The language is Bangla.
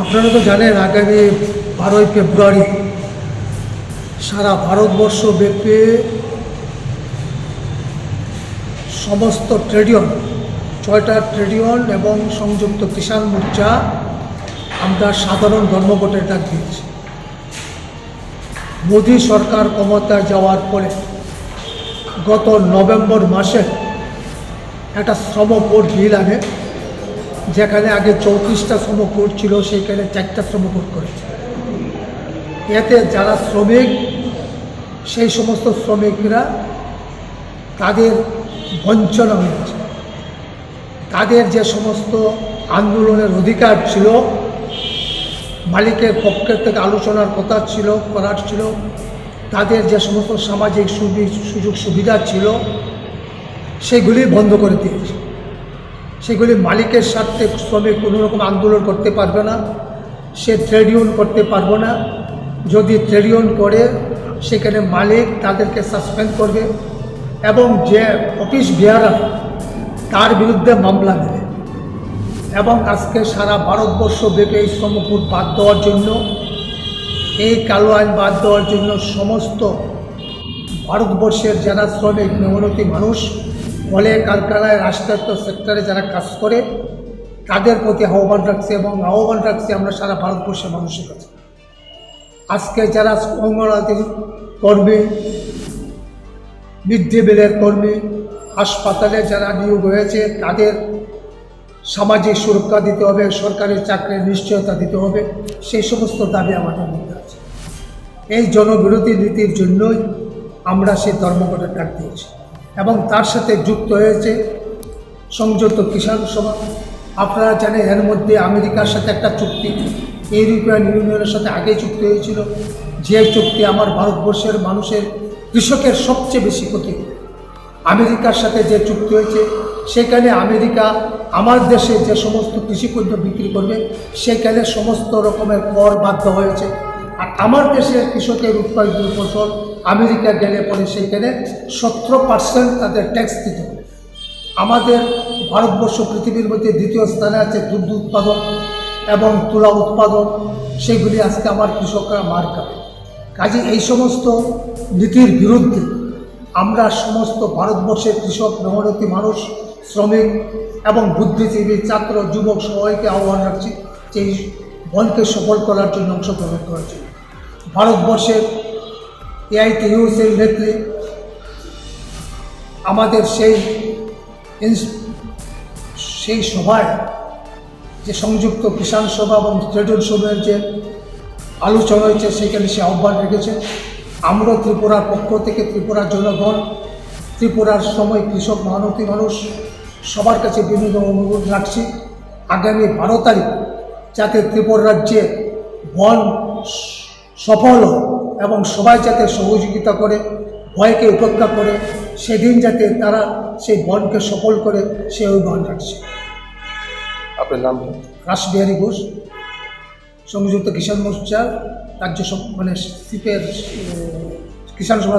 আপনারা তো জানেন আগামী বারোই ফেব্রুয়ারি সারা ভারতবর্ষ ব্যাপী সমস্ত ট্রেড ইউনিয়ন ছয়টা ট্রেড এবং সংযুক্ত কিষাণ মোর্চা আমরা সাধারণ ধর্মঘটের ডাক দিয়েছি। মোদী সরকার ক্ষমতায় যাওয়ার পরে গত নভেম্বর মাসে একটা শ্রম কোড বিল আনে যেখানে আগে চৌত্রিশটা শ্রম কোড ছিল সেখানে চারটা শ্রম কোড করেছে। এতে যারা শ্রমিক, সেই সমস্ত শ্রমিকরা তাদের বঞ্চনা হয়েছে। তাদের যে সমস্ত আন্দোলনের অধিকার ছিল, মালিকের পক্ষের থেকে আলোচনার কথা ছিল, করার ছিল, তাদের যে সমস্ত সামাজিক সুযোগ সুবিধা ছিল, সেগুলি বন্ধ করে দিয়েছে। সেগুলি মালিকের স্বার্থে শ্রমিক কোনো রকম আন্দোলন করতে পারবে না, সে ট্রেড ইউনিয়ন করতে পারবে না। যদি ট্রেড ইউনিয়ন করে, সেখানে মালিক তাদেরকে সাসপেন্ড করবে এবং যে অফিস বিহারা তার বিরুদ্ধে মামলা নেবে। এবং আজকে সারা ভারতবর্ষ ব্যাপী এই শ্রমকূট বাদ দেওয়ার জন্য, এই কালো আইন বাদ দেওয়ার জন্য সমস্ত ভারতবর্ষের যারা শ্রমিক মেহনতি মানুষ কলে কারখানায় রাষ্ট্রায়ত্ত সেক্টরে যারা কাজ করে, তাদের প্রতি আহ্বান রাখছে এবং আহ্বান রাখছি আমরা সারা ভারতবর্ষের মানুষের কাছে। আজকে যারা অঙ্গনাথী কর্মী মিড ডে মিলের কর্মী, হাসপাতালে যারা নিয়োগ হয়েছে, তাদের সামাজিক সুরক্ষা দিতে হবে, সরকারি চাকরির নিশ্চয়তা দিতে হবে, সেই সমস্ত দাবি আমাদের মধ্যে আছে। এই জনবিরোধী নীতির জন্যই আমরা সেই ধর্মঘটের ডাক দিয়েছি। এবং তার সাথে যুক্ত হয়েছে সংযুক্ত কিষাণ সভা আপনারা জানেন, এর মধ্যে আমেরিকার সাথে একটা চুক্তি, ইউরোপিয়ান ইউনিয়নের সাথে আগেই চুক্তি হয়েছিল। যে চুক্তি আমার ভারতবর্ষের মানুষের, কৃষকের সবচেয়ে বেশি ক্ষতি। আমেরিকার সাথে যে চুক্তি হয়েছে, সেখানে আমেরিকা আমার দেশে যে সমস্ত কৃষিপণ্য বিক্রি করবে, সেখানে সমস্ত রকমের কর বাধ্য হয়েছে। আর আমার দেশের কৃষকের উৎপাদিত ফসল আমেরিকা গেলে পরে সেখানে সতেরো পার্সেন্ট তাদের ট্যাক্স দিতে আমাদের ভারতবর্ষ পৃথিবীর মধ্যে দ্বিতীয় স্থানে আছে দুগ্ধ উৎপাদন এবং তুলা উৎপাদন। সেগুলি আজকে আমার কৃষকরা মার খাবে। কাজে এই সমস্ত নীতির বিরুদ্ধে আমরা সমস্ত ভারতবর্ষের কৃষক, মেহনতি মানুষ, শ্রমিক এবং বুদ্ধিজীবী, ছাত্র, যুবক সবাইকে আহ্বান রাখছি যে বনকে সফল করার জন্য অংশগ্রহণ করার জন্য। ভারতবর্ষের এআইটিইউসির নেত্রী আমাদের সেই সেই সভায় যে সংযুক্ত কিষাণ সভা এবং ট্রেডন সভার যে আলোচনা হয়েছে, সেখানে সে আহ্বান রেখেছে। আমরা ত্রিপুরার পক্ষ থেকে ত্রিপুরার জনগণ, ত্রিপুরার সময় কৃষক মহানতী মানুষ, সবার কাছে বিনোদ অনুরোধ রাখছি, আগামী বারো তারিখ যাতে ত্রিপুরা রাজ্যে বন সফল হয়। এবং সবাই যাতে সহযোগিতা করে ভয়কে উপেক্ষা করে সেদিন যাতে তারা সেই বনকে সফল করে সে ওই বন রাখছে। আপনার নাম রাসবিহারী ঘোষ সংযুক্ত কিষাণ মোর্চার রাজ্য মানে সিপের কিষাণ সভা